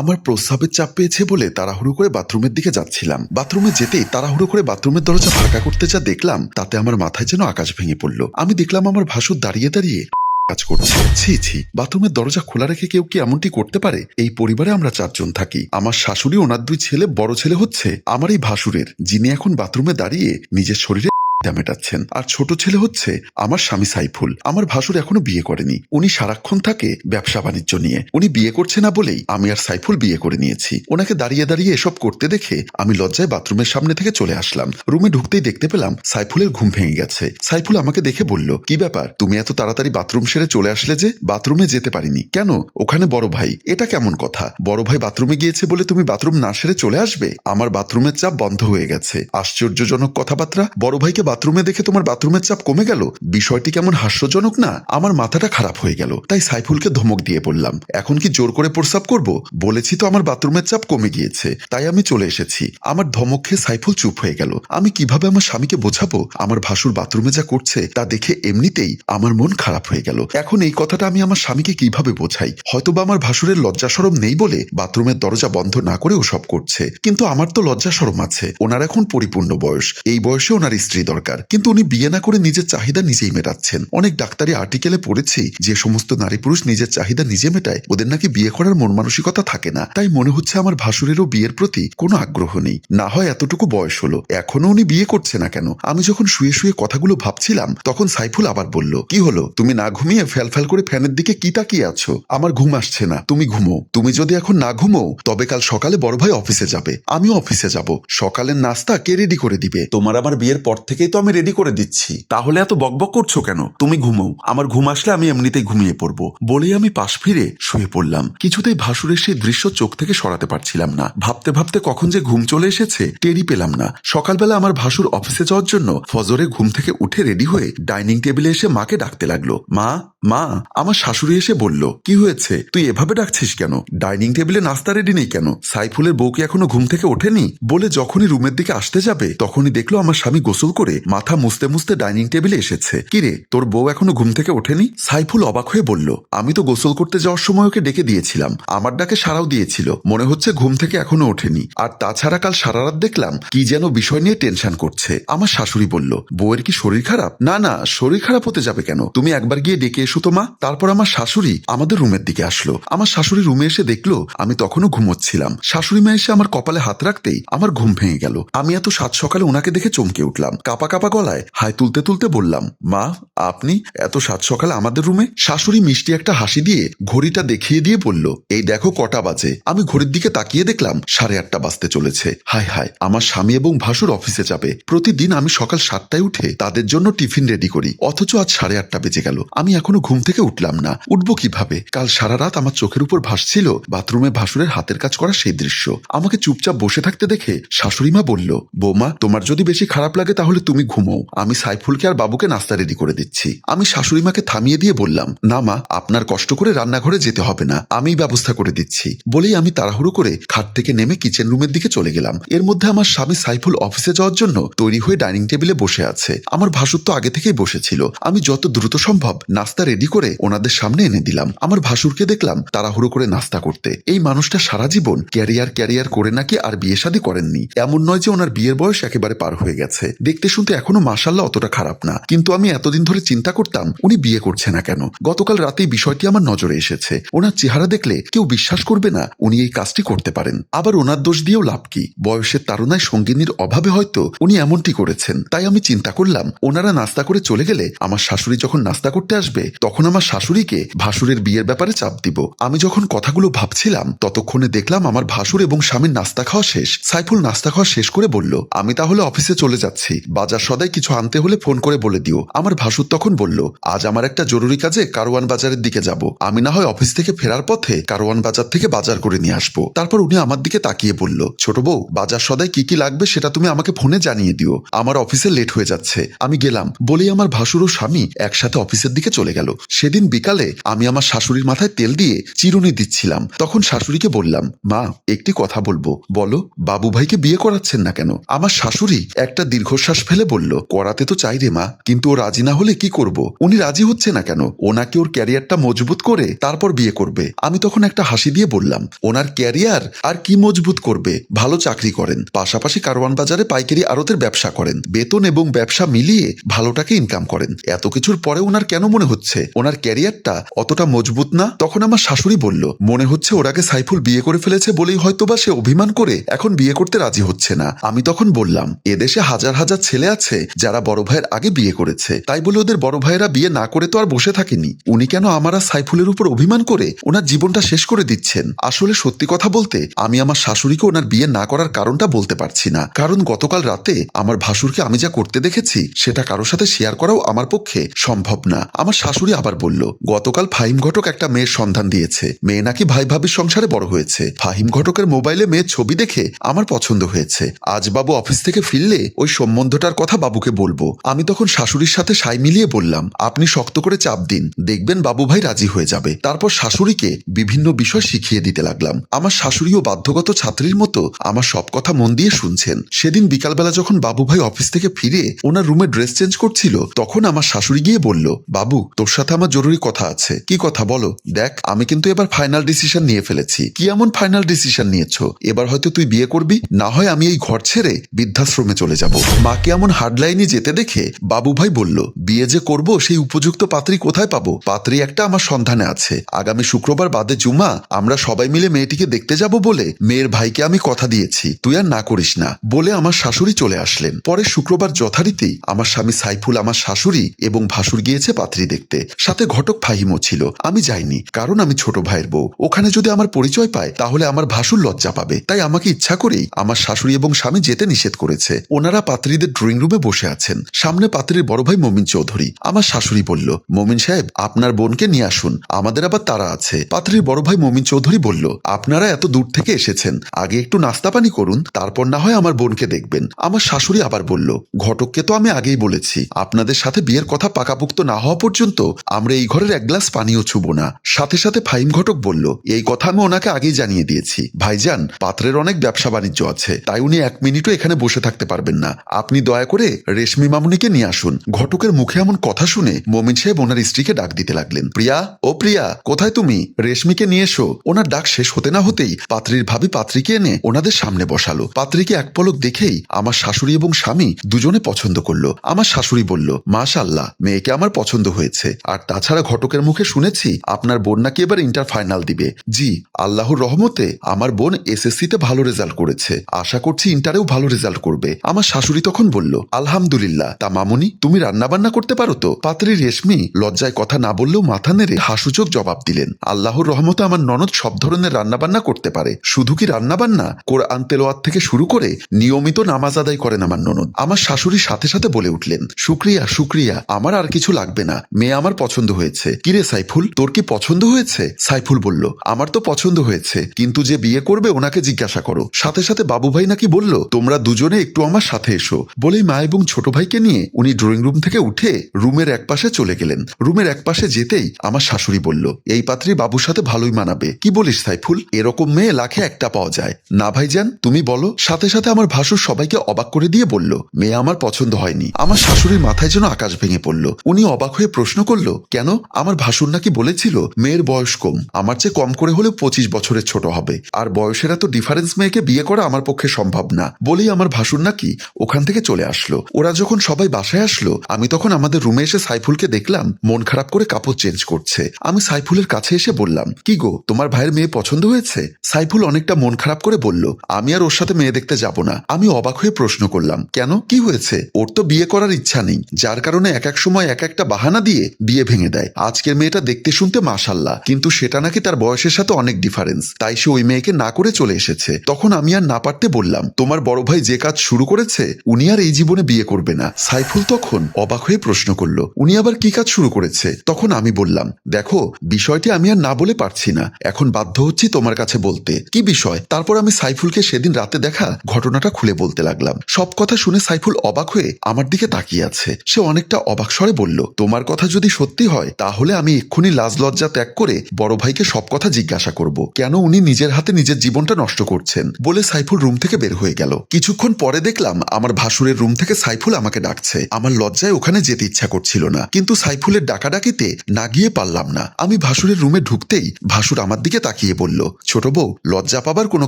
আমার প্রস্রাবের চাপ পেয়েছে বলে তাড়াহুড়ো করে বাথরুমের দিকে যাচ্ছিলাম। বাথরুমে যেতেই তাড়াহুড়ো করে বাথরুমের দরজা ফাঁকা করতে যা দেখলাম, তাতে আমার মাথায় যেন আকাশ ভেঙে পড়ল। আমি দেখলাম আমার ভাসুর দাঁড়িয়ে দাঁড়িয়ে কাজ করছে। ছি ছি, বাথরুমের দরজা খোলা রেখে কেউ কি এমনটি করতে পারে? এই পরিবারে আমরা চারজন থাকি। আমার শাশুড়ি, ওনার দুই ছেলে, বড় ছেলে হচ্ছে আমার এই ভাসুরের, যিনি এখন বাথরুমে দাঁড়িয়ে নিজের শরীরে চাহিদা মেটাচ্ছেন। আর ছোট ছেলে হচ্ছে আমার স্বামী সাইফুল। আমার ভাসুর এখনও বিয়ে করেনি। উনি সারাক্ষণ থাকে ব্যবসা বাণিজ্য নিয়ে। উনি বিয়ে করছে না বলেই আমি আর সাইফুল বিয়ে করে নিয়েছি। ওনাকে দাঁড়িয়ে দাঁড়িয়ে এসব করতে দেখে আমি লজ্জায় বাথরুমের সামনে থেকে চলে আসলাম। রুমে ঢুকতেই দেখতে পেলাম সাইফুলের ঘুম ভেঙে গেছে। সাইফুল আমাকে দেখে বলল, কি ব্যাপার? তুমি এত তাড়াতাড়ি বাথরুম সেরে চলে আসলে যে বাথরুমে যেতে পারিনি। কেন? ওখানে বড় ভাই। এটা কেমন কথা? বড় ভাই বাথরুমে গিয়েছে বলে তুমি বাথরুম না সেরে চলে আসবে? আমার বাথরুমের চাপ বন্ধ হয়ে গেছে। আশ্চর্যজনক কথাবার্তা। বড় ভাইকে বাথরুমে দেখে তোমার বাথরুমের চাপ কমে গেল? বিষয়টি কেমন হাস্যজনক না? আমার মাথাটা খারাপ হয়ে গেল, তাই সাইফুলকে ধমক দিয়ে বললাম, এখন কি জোর করে প্রস্রাব করব? বলেছি তো আমার বাথরুমের চাপ কমে গিয়েছে, তাই আমি চলে এসেছি। আমার ধমক খেয়ে সাইফুল চুপ হয়ে গেল, আমি কীভাবে আমার স্বামীকে বোঝাবো? আমার ভাসুর বাথরুমে যা করছে, তা দেখে এমনিতেই আমার মন খারাপ হয়ে গেল। এখন এই কথাটা আমি আমার স্বামীকে কীভাবে বোঝাই? হয়তোবা আমার ভাসুরের লজ্জা সরম নেই বলে বাথরুমের দরজা বন্ধ না করে ওসব করছে, কিন্তু আমার তো লজ্জা সরম আছে, ওনার এখন পরিপূর্ণ বয়স, এই বয়সে ওনার স্ত্রী দরকার। কিন্তু উনি বিয়ে না করে নিজের চাহিদা নিজেই মেটাচ্ছেন। অনেক ডাক্তারি আর্টিকেলে পড়েছি যে, সমস্ত নারী পুরুষ নিজের চাহিদা নিজে মেটায়, ওদের নাকি বিয়ে করার মন মানসিকতা থাকে না। তাই মনে হচ্ছে আমার ভাসুরেরও বিয়ের প্রতি কোনো আগ্রহ নেই। না হয় এতটুকু বয়স হলো। এখনও উনি বিয়ে করছে না কেন? আমি যখন শুয়ে শুয়ে কথাগুলো ভাবছিলাম, তখন সাইফুল আবার বলল, কি হলো? তুমি না ঘুমিয়ে ফ্যাল ফ্যাল করে ফ্যানের দিকে কি তাকিয়ে আছো? আমার ঘুম আসছে না। তুমি ঘুমো। তুমি যদি এখন না ঘুমো, তবে কাল সকালে বড় ভাই অফিসে যাবে। আমিও অফিসে যাব। সকালের নাস্তা কে রেডি করে দিবে? তোমার আমার বিয়ের পর থেকেই তো আমি রেডি করে দিচ্ছি। তাহলে এত বকবক করছ কেন? তুমি ঘুমো আমার ঘুম আসলে আমি এমনিতেই ঘুমিয়ে পড়ব। বলে আমি পাশ ফিরে শুয়ে পড়লাম। কিছুতেই ভাসুরের সেই দৃশ্য চোখ থেকে সরাতে পারছিলাম না। ভাবতে ভাবতে কখন যে ঘুম চলে এসেছে টেরি পেলাম না। সকালবেলা আমার ভাসুর অফিসে যাওয়ার জন্য ফজরে ঘুম থেকে উঠে রেডি হয়ে ডাইনিং টেবিলে এসে মাকে ডাকতে লাগল। মা মা, আমার শাশুড়ি এসে বলল, কি হয়েছে? তুই এভাবে ডাকছিস কেন? ডাইনিং টেবিলে নাস্তা রেডি নেই কেন? সাইফুলের বউকে এখনও ঘুম থেকে ওঠেনি? বলে যখনই রুমের দিকে আসতে যাবে, তখনই দেখল আমার স্বামী গোসল করে মাথা মুছতে মুছতে ডাইনিং টেবিলে এসেছে। কিরে, তোর বউ এখনও ঘুম থেকে ওঠেনি? সাইফুল অবাক হয়ে বলল, আমি তো গোসল করতে যাওয়ার সময় ওকে ডেকে দিয়েছিলাম। আমার ডাকে সারাও দিয়েছিল। মনে হচ্ছে ঘুম থেকে এখনও ওঠেনি। আর তাছাড়া কাল সারা রাত দেখলাম কি যেন বিষয় নিয়ে টেনশন করছে। আমার শাশুড়ি বলল, বউয়ের কি শরীর খারাপ? না না, শরীর খারাপ হতে যাবে কেন? তুমি একবার গিয়ে ডেকে এসো তো, মা। তারপর আমার শাশুড়ি আমাদের রুমের দিকে আসলো। আমার শাশুড়ি রুমে এসে দেখল, আমি তখনও ঘুমোচ্ছিলাম। শাশুড়ি মা এসে আমার কপালে হাত রাখতেই আমার ঘুম ভেঙে গেল। আমি এত সাত সকালে ওনাকে দেখে চমকে উঠলাম। কাপা কাপা গলায় হাই তুলতে তুলতে বললাম, মা, আপনি এত সাত সকালে আমাদের রুমে? শাশুড়ি মিষ্টি একটা হাসি দিয়ে ঘড়িটা দেখিয়ে দিয়ে বলল, এই দেখো কটা বাজে। আমি ঘড়ির দিকে তাকিয়ে দেখলাম সাড়ে আটটা বাজতে চলেছে। হায় হায়, আমার স্বামী এবং ভাসুর অফিসে যাবে। প্রতিদিন আমি সকাল সাতটায় উঠে তাদের জন্য টিফিন রেডি করি। অথচ আজ সাড়ে আটটা বেজে গেল। আমি এখনও ঘুম থেকে উঠলাম না। উঠবো কীভাবে? কাল সারা রাত আমার চোখের উপর ভাসছিল বাথরুমে ভাসুরের হাতের কাজ করা সেই দৃশ্য। আমাকে চুপচাপ বসে থাকতে দেখে শাশুড়িমা বলল, বৌমা, তোমার যদি বেশি খারাপ লাগে তাহলে তুমি ঘুমো আমি সাইফুলকে আর বাবুকে নাস্তা রেডি করে দিচ্ছি। আমি শাশুড়িমাকে থামিয়ে দিয়ে বললাম, না মা, আপনার কষ্ট করে রান্নাঘরে যেতে হবে না। আমি ব্যবস্থা করে দিচ্ছি। বলেই আমি তাড়াহুড়ো করে খাট থেকে নেমে কিচেন রুমের দিকে চলে গেলাম। এর মধ্যে আমার স্বামী সাইফুল অফিসে যাওয়ার জন্য তৈরি হয়ে ডাইনিং টেবিলে বসে আছে। আমার ভাসুর তো আগে থেকেই বসেছিল। আমি যত দ্রুত সম্ভব নাস্তা রেডি করে ওনাদের সামনে এনে দিলাম। আমার ভাসুরকে দেখলাম তাড়াহুড়ো করে নাস্তা করতে। এই মানুষটা সারা জীবন ক্যারিয়ার ক্যারিয়ার করে নাকি আর বিয়ে শাদী করেননি। এমন নয় যে ওনার বিয়ের বয়স একেবারে পার হয়ে গেছে। দেখতে শুনতে এখনও মাসাল্লাহ অতটা খারাপ না। কিন্তু আমি এতদিন ধরে চিন্তা করতাম, উনি বিয়ে করছে না কেন? গতকাল রাতেই বিষয়টি আমার নজরে এসেছে। ওনার চেহারা দেখলে কেউ বিশ্বাস করবে না উনি এই কাজটি করতে পারেন। আবার ওনার দোষ দিয়েও লাভ কি? বয়সের তারুণায় সঙ্গিনীর অভাবে হয়তো উনি এমনটি করেছেন। তাই আমি চিন্তা করলাম, ওনারা নাস্তা করে চলে গেলে আমার শাশুড়ি যখন নাস্তা করতে আসবে, তখন আমার শাশুড়িকে ভাসুরের বিয়ের ব্যাপারে চাপ দিব। আমি যখন কথাগুলো ভাবছিলাম, ততক্ষণে দেখলাম আমার ভাসুর এবং স্বামীর নাস্তা খাওয়া শেষ। সাইফুল নাস্তা খাওয়া শেষ করে বলল, আমি তাহলে অফিসে চলে যাচ্ছি। বাজার সদাই কিছু আনতে হলে ফোন করে বলে দিও। আমার ভাসুর তখন বলল, আজ আমার একটা জরুরি কাজে কারওয়ান বাজারের দিকে যাব। আমি না হয় অফিস থেকে ফেরার পথে কারওয়ান বাজার থেকে বাজার করে নিয়ে আসব। তারপর উনি আমার দিকে তাকিয়ে বলল, ছোট বউ, বাজার সদাই কি কি লাগবে সেটা তুমি আমাকে ফোনে জানিয়ে দিও। আমার অফিসে লেট হয়ে যাচ্ছে। আমি গেলাম। বলেই আমার ভাসুর ও স্বামী একসাথে অফিসের দিকে চলে গেল। সেদিন বিকালে আমি আমার শাশুড়ির মাথায় তেল দিয়ে চিরুনি দিচ্ছিলাম। তখন শাশুড়িকে বললাম, মা, একটি কথা বলব। বলো বাবু ভাইকে বিয়ে করাচ্ছেন না কেন? আমার শাশুড়ি একটা দীর্ঘশ্বাস ফেলে ফেলে বলল, করাতে তো চাই রে মা, কিন্তু ও রাজি না হলে কি করব? উনি রাজি হচ্ছে না কেন? ওনাকে ওর ক্যারিয়ারটা মজবুত করে তারপর বিয়ে করবে। আমি তখন একটা হাসি দিয়ে বললাম, ওনার ক্যারিয়ার আর কি মজবুত করবে? ভালো চাকরি করেন, পাশাপাশি কারওয়ান বাজারে পাইকারি আড়তের ব্যবসা করেন, বেতন এবং ব্যবসা মিলিয়ে ভালো টাকা ইনকাম করেন। এত কিছুর পরে ওনার কেন মনে হচ্ছে? ওনার ক্যারিয়ারটা অতটা মজবুত না? তখন আমার শাশুড়ি বলল, মনে হচ্ছে ওরাকে সাইফুল বিয়ে করে ফেলেছে বলেই হয়তোবা সে অভিমান করে এখন বিয়ে করতে রাজি হচ্ছে না। আমি তখন বললাম এদেশে হাজার হাজার ছেলে আছে, যারা বড় ভাইয়ের আগে বিয়ে করেছে। তাই বলে ওদের বড় ভাইয়েরা বিয়ে না করে তো আর বসে থাকেনি। উনি কেন আমার আর সাইফুলের উপর অভিমান করে ওনার জীবনটা শেষ করে দিচ্ছেন? আসলে সত্যি কথা বলতে, আমি আমার শাশুড়িকে ওনার বিয়ে না করার কারণটা বলতে পারছি না। কারণ গতকাল রাতে আমার ভাসুরকে আমি যা করতে দেখেছি, সেটা কারোর সাথে শেয়ার করাও আমার পক্ষে সম্ভব না। আমার শাশুড়ি আবার বলল, গতকাল ফাহিম ঘটক একটা মেয়ের সন্ধান দিয়েছে। মেয়ে নাকি ভাই ভাবির সংসারে বড় হয়েছে। ফাহিম ঘটকের মোবাইলে মেয়ের ছবি দেখে আমার পছন্দ হয়েছে। আজ বাবু অফিস থেকে ফিরলে ওই সম্বন্ধটার কথা বাবুকে বলব। আমি তখন শাশুড়ির সাথে সাই মিলিয়ে বললাম, আপনি শক্ত করে চাপ দিন। দেখবেন বাবু ভাই রাজি হয়ে যাবে। তারপর শাশুড়িকে বিভিন্ন বিষয় শিখিয়ে দিতে লাগলাম। আমার শাশুড়িও বাধ্যগত ছাত্রীর মতো আমার সব কথা মন দিয়ে শুনছেন। সেদিন বিকালবেলা যখন বাবু ভাই অফিস থেকে ফিরে ওনার রুমে ড্রেস চেঞ্জ করছিল, তখন আমার শাশুড়ি গিয়ে বলল, বাবু, তোর সাথে আমার জরুরি কথা আছে। কি কথা বলো? দেখ, আমি কিন্তু এবার ফাইনাল ডিসিশন নিয়ে ফেলেছি। কি এমন ফাইনাল ডিসিশন নিয়েছো? এবার হয়তো তুই বিয়ে করবি, না হয় আমি এই ঘর ছেড়ে বৃদ্ধাশ্রমে চলে যাব। মাকে এমন হার্ডলাইনে যেতে দেখে বাবু ভাই বলল, বিয়ে যে করব, সেই উপযুক্ত পাত্রী কোথায় পাবো? পাত্রী একটা আমার সন্ধানে আছে। আগামী শুক্রবার বাদে জুমা, আমরা সবাই মিলে মেয়েটিকে দেখতে যাব বলে মেয়ের ভাইকে আমি কথা দিয়েছি। তুই আর না করিস না। বলে আমার শাশুড়ি চলে আসলেন। পরে শুক্রবার যথারীতি আমার স্বামী সাইফুল, আমার শাশুড়ি এবং ভাসুর গিয়েছে পাত্রী দেখতে। সাথে ঘটক ফাহিমও ছিল। আমি যাইনি, কারণ আমি ছোট ভাইয়ের বউ। ওখানে যদি আমার পরিচয় পায়, তাহলে আমার ভাসুর লজ্জা পাবে। তাই আমাকে ইচ্ছা করেই আমার শাশুড়ি এবং স্বামী যেতে নিষেধ করেছে। ওনারা পাত্রীদের ড্রয়িং রুমে বসে আছেন। সামনে পাত্রীর বড় ভাই মমিন চৌধুরী। আমার শাশুড়ি বলল, মমিন সাহেব, আপনার বোনকে নিয়ে আসুন। আমাদের আবার তারা আছে। পাত্রীর বড় ভাই মমিন চৌধুরী বলল, আপনারা এত দূর থেকে এসেছেন। আগে একটু নাস্তা পানি করুন, তারপর না হয় আমার বোনকে দেখবেন। আমার শাশুড়ি আবার বলল, ঘটককে তো আমি আগেই বলেছি। আপনাদের সাথে বিয়ের কথা পাকাপুক্ত না হওয়া পর্যন্ত আমরা এই ঘরের এক গ্লাস পানিও ছুব না। সাথে সাথে ফাইম ঘটক বলল, এই কথা আমি ওনাকে আগেই জানিয়ে দিয়েছি। ভাইজান, পাত্রের অনেক ব্যবসা বাণিজ্য আছে, তাই উনি এক মিনিটও এখানে বসে থাকতে পারবেন না। আপনি দয়া করে রেশমি মামুনিকে নিয়ে আসুন। ঘটকের মুখে এমন কথা শুনে মমিন সাহেব ওনার স্ত্রীকে ডাক দিতে লাগলেন। প্রিয়া, ও প্রিয়া, কোথায় তুমি? রেশমিকে নিয়ে এসো। ওনার ডাক শেষ হতে না হতেই পাত্রীর ভাবি পাত্রীকে এনে ওনাদের সামনে বসালো। পাত্রীকে এক পলক দেখেই আমার শাশুড়ি এবং স্বামী দুজনে পছন্দ করল। আমার শাশুড়ি বলল মাশাল্লাহ মেয়েকে আমার পছন্দ হয়েছে। আর তাছাড়া ঘটকের মুখে শুনেছি আপনার বোন নাকি এবার ইন্টার ফাইনাল দিবে। জি, আল্লাহর রহমতে আমার বোন এসএসসি তে ভালো রেজাল্ট করেছে। আশা করছি ইন্টারেও ভালো রেজাল্ট করবে। আমার শাশুড়ি তখন বলল আলহামদুলিল্লাহ তা মামুনি তুমি রান্না বান্না করতে পারো তো? পাত্রী রেশমি লজ্জায় কথা না বললেও মাথা নেড়ে হাসুচোক জবাব দিলেন, আল্লাহর রহমতে আমার ননদ সব ধরনের রান্না বান্না করতে পারে, শুধু কি রান্না বান্না কোরআন তেলোয়াত থেকে শুরু করে নিয়মিত নামাজ আদায় করেন আমার ননদ। আমার শাশুড়ি সাথে সাথে বলে উঠলেন, শুক্রিয়া শুক্রিয়া, আমার আর কিছু লাগবে না, মেয়ে আমার পছন্দ হয়েছে। কিরে সাইফুল, তোর কি পছন্দ হয়েছে? সাইফুল বলল, আমার তো পছন্দ হয়েছে, কিন্তু যে বিয়ে করবে ওনাকে জিজ্ঞাসা করো। সাথে সাথে বাবু ভাই নাকি বলল, তোমরা দুজনে একটু আমার সাথে এসো। বলেই মা এবং ছোট ভাইকে নিয়ে উনি ড্রয়িং রুম থেকে উঠে রুমের এক পাশে চলে গেলেন। রুমের এক পাশে যেতেই আমার শাশুড়ি বলল, এই পাত্রী বাবুর সাথে ভালোই মানাবে। কি বলিস সাইফুল? এরকম মেয়ে লাখে একটা পাওয়া যায়। না ভাইজান, তুমি বলো। সাথে সাথে আমার ভাসুর সবাইকে অবাক করে দিয়ে বলল, মেয়ে আমার পছন্দ হয়নি। আমার শাশুড়ির মাথায় যেন আকাশ ভেঙে পড়ল। উনি অবাক হয়ে প্রশ্ন করল, কেন? আমার ভাসুর নাকি বলেছিল মেয়ের বয়স কম। আমার চেয়ে কম করে হলেও পঁচিশ বছরের ছোট হবে। আর বয়সের এত ডিফারেন্স মেয়েকে বিয়ে করা আমার পক্ষে সম্ভব না। বলেই আমার ভাসুর নাকি ওখান থেকে চলে আসলো। ওরা যখন সবাই বাসায় আসলো, আমি তখন আমাদের রুমে এসে সাইফুলকে দেখলাম, মন খারাপ করে কাপড় চেঞ্জ করছে। আমি সাইফুলের কাছে এসে বললাম, কি গো, তোমার ভাইয়ের মেয়ে পছন্দ হয়েছে? সাইফুল অনেকটা মন খারাপ করে বলল, আমি আর ওর সাথে মেয়ে দেখতে যাব না। আমি অবাক হয়ে প্রশ্ন করলাম, কেন? কি হয়েছে? ওর তো বিয়ে করার ইচ্ছা নেই, যার কারণে এক এক সময় এক একটা বাহানা দিয়ে বিয়ে ভেঙে দেয়। আজকের মেয়েটা দেখতে শুনতে মাশাল্লাহ, কিন্তু সেটা নাকি তার বয়সের সাথে অনেক ডিফারেন্স তাই সে ওই মেয়েকে না করে চলে এসেছে। তখন আমি আর না পারতে বললাম, তোমার বড় ভাই যে কাজ শুরু করেছে, উনি আর এই জীবনে বিয়ে করবে না। সাইফুল তখন অবাক হয়ে প্রশ্ন করল, উনি আবার কি কাজ শুরু করেছে? তখন আমি বললাম, দেখো, বিষয়টি আমি আর না বলে পারছি না। এখন বাধ্য হচ্ছি তোমার কাছে বলতে। কি বিষয়? তারপর আমি সাইফুলকে সেদিন রাতে দেখা ঘটনাটা খুলে বলতে লাগলাম। সব কথা শুনে সাইফুল অবাক হয়ে আমার দিকে তাকিয়ে আছে। সে অনেকটা অবাক স্বরে বলল, তোমার কথা যদি সত্যি হয়, তাহলে আমি এক্ষুনি লাজ লজ্জা ত্যাগ করে বড় ভাইকে সব কথা জিজ্ঞাসা করব। কেন উনি নিজের হাতে নিজের জীবনটা নষ্ট করছেন? বলে সাইফুল রুম থেকে বের হয়ে গেল। কিছুক্ষণ পরে দেখলাম, আমার ভাসুরের রুম থেকে সাইফুল আমাকে ডাকছে। আমার লজ্জায় ওখানে যেতে ইচ্ছা করছিল না। কিন্তু সাইফুলের ডাকাডাকিতে না গিয়ে পারলাম না। আমি ভাসুরের রুমে ঢুকতেই ভাসুর আমার দিকে তাকিয়ে বলল, ছোট বউ, লজ্জা পাবার কোনো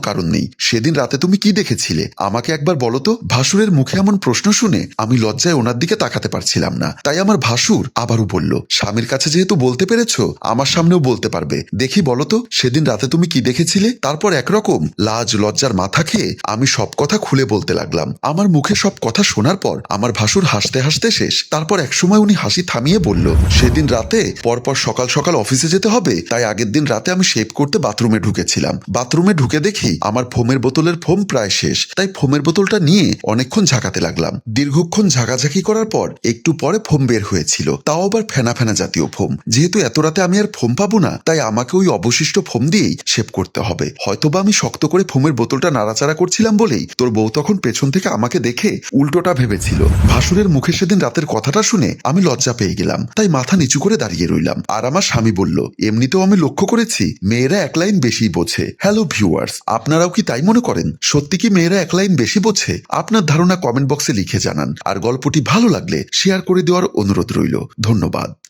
কারণ নেই। সেদিন রাতে তুমি কি দেখেছিলে? আমাকে একবার বলো তো? ভাসুরের মুখে এমন প্রশ্ন শুনে আমি লজ্জায় ওনার দিকে তাকাতে পারছিলাম না। তাই আমার ভাসুর আবারও বলল, স্বামীর কাছে যেহেতু বলতে পেরেছ, আমার সামনেও বলতে পারবে। দেখি বলো তো, সেদিন রাতে তুমি কি দেখেছিলে? তারপর একরকম লাজ, লজ্জার মাথা খেয়ে আমি সব কথা খুলে বলতে লাগলাম। আমার মুখে সব কথা শোনার পর আমার ভাসুর হাসতে হাসতে শেষ। তারপর একসময় উনি হাসি থামিয়ে বলল, সেদিন রাতে পরপর সকাল সকাল অফিসে যেতে হবে, তাই আগের দিন রাতে আমি শেভ করতে বাথরুমে ঢুকেছিলাম। বাথরুমে ঢুকে দেখি আমার ফোমের বোতলের ফোম প্রায় শেষ, তাই ফোমের বোতলটা নিয়ে অনেকক্ষণ ঝাঁকাতে লাগলাম। দীর্ঘক্ষণ ঝাঁকাঝাঁকি করার পর একটু পরে ফোম বের হয়েছিল, তাও আবার ফেনা ফেনা জাতীয় ফোম। যেহেতু এত রাতে আমি আর ফোম পাবো না, তাই আমাকে ওই অবশিষ্ট ফোম দিয়েই শেভ করতে হবে। হয়তোবা আমি শক্ত করে ফোমের বোতলটা নাড়াচাড়া করছিলাম বলেই তোর বউ তখন পেছন থেকে আমাকে দেখে উল্টোটা ভেবেছিল। ভাসুরের মুখে সেদিন রাতের কথাটা শুনে আমি লজ্জা পেয়ে গেলাম। তাই মাথা নিচু করে দাঁড়িয়ে রইলাম। আর আমার স্বামী বলল, এমনিতেও আমি লক্ষ্য করেছি, মেয়েরা এক লাইন বেশি বোঝে। হ্যালো ভিউয়ার্স আপনারাও কি তাই মনে করেন? সত্যি কি মেয়েরা এক লাইন বেশি বোঝে? আপনার ধারণা কমেন্ট বক্সে লিখে জানান। আর গল্পটি ভালো লাগলে শেয়ার করে দেওয়ার অনুরোধ রইল। ধন্যবাদ।